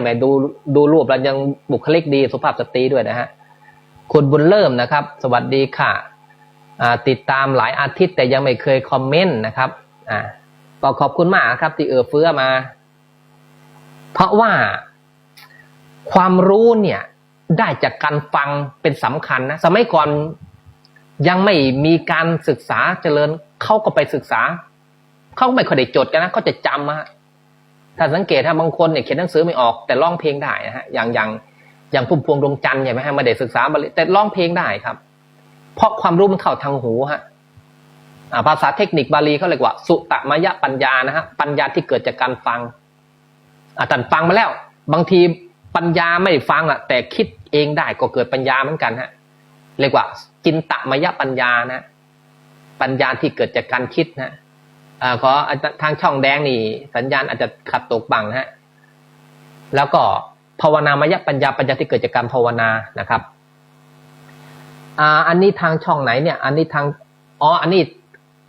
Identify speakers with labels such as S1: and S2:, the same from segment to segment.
S1: แหมดูดูรูปแล้วยังบุคลิกดีสุภาพสตรีด้วยนะฮะคุณบุญเริ่มนะครับ สวัสดีค่ะติดตามหลายอาทิตย์แต่ยังไม่เคยคอมเมนต์นะครับอ่าก็ขอบคุณมากครับที่เอื้อเฟื้อมา เพราะว่าความรู้เนี่ย ได้จากการฟังเป็นสำคัญนะสมัยก่อนยังไม่มีการศึกษาเจริญเขาก็ไปศึกษาเขาไม่ค่อยได้จดกันนะเขาจะจำอะฮะ ถ้าสังเกตถ้าบางคนเนี่ยเขียนหนังสือไม่ออก แต่ร้องเพลงได้นะฮะอย่างอย่างอย่างพุ่มพวงดวงจันทร์ใช่ไหมฮะม่ได้ศึกษาบาลีแต่ร้องเพลงได้ครับ เพราะความรู้มันเข้าทางหูฮะภาษาเทคนิคบาลีเขาเรียกว่า สุตมยปัญญานะฮะปัญญาที่เกิดจากการฟังอาจารย์ฟังมาแล้ว บางทีปัญญาไม่ได้ฟังอะ แต่คิดเองได้ก็เกิดปัญญาเหมือนกันฮะเรียกว่าจินตมยปัญญานะ ปัญญาที่เกิดจากการคิดนะ อ่าขอทางช่องแดงนี่ สัญญาณอาจจะขัดตกบังนะฮะ แล้วก็ภาวนามยปัญญาปัญญาที่เกิดจากการภาวนานะครับอ่าอันนี้ทางช่องไหนเนี่ย อันนี้ทางอ๋ออันนี้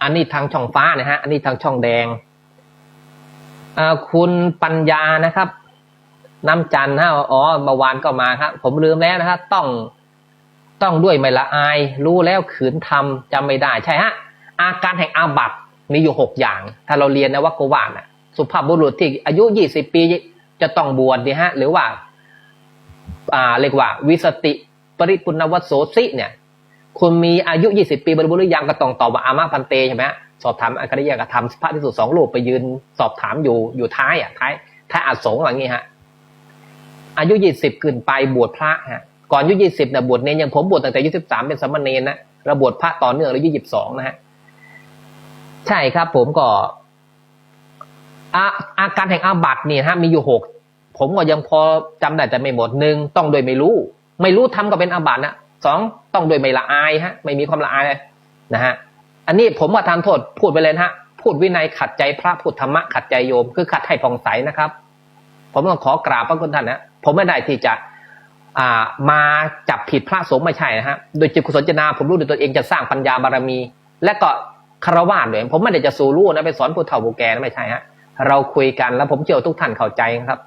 S1: อันนี้ทางช่องฟ้านะฮะ อันนี้ทางช่องแดงอ่าคุณปัญญานะครับ น้ำจันทร์ฮะอ๋อเมื่อวานก็มาครับ ผมลืมแล้วนะครับต้องต้องด้วยไม่ละอาย รู้แล้วขืนทำจำไม่ได้ใช่ฮะอาการแห่งอาบัต มีอยู่หกอย่าง ถ้าเราเรียนนะวักวาน่ะสุภาพบุรุษที่อายุยี่สิบปีจะต้องบวชเนี่ยฮะ หรือว่า อ่าเรียกว่า วิสติปริปุณวัสโสสิเนี่ย คุณมีอายุยี่สิบปีบริบูรณ์หรือยังก็ต้องตอบว่าอามาพันเตใช่ไหมฮะสอบถามอัคริยกธรรมพระที่สุดสองรูปไปยืนสอบถามอยู่อยู่ท้ายอะท้ายท้ายอาสงฆ์อะไรอย่างงี้ฮะ อายุยี่สิบขึ้นไปบวชพระฮะก่อนอายุยี่สิบเนี่ยบวชเนรอย่างผมบวชตั้งแต่อายุสิบสามเป็นสามเณรนะระบวชพระต่อเนื่องอายุยี่สิบสองนะฮะ ใช่ครับ ผมก็อาอาการแห่งอาบัติเนี่ยฮะมีอยู่หกผมก็ยังพอจำได้แต่ไม่หมดหนึ่งต้องโดยไม่รู้ ไม่รู้ทำก็เป็นอาบัตินะสองต้องโดยไม่ละอายฮะ ไม่มีความละอายเลยนะฮะอันนี้ผมว่าทานโทษพูดไปเลยนะฮะพูดวินัยขัดใจพระพูดธรรมะขัดใจโยม คือขัดให้ผ่องใสนะครับ ผมต้องขอกราบพระคุณท่านนะผมไม่ได้ที่จะอ่ามาจับผิดพระสงฆ์ไม่ใช่นะฮะโดยจิตกุศลเจตนาผมรู้ด้วยตัวเองจะสร้างปัญญาบารมี และก็ คารวะด้วยผมไม่ได้จะสู้รู้นะไปสอนผู้เฒ่าผู้แก่นะไม่ใช่ฮะเราคุยกันแล้วผมเชื่อว่าทุกท่านเข้าใจครับ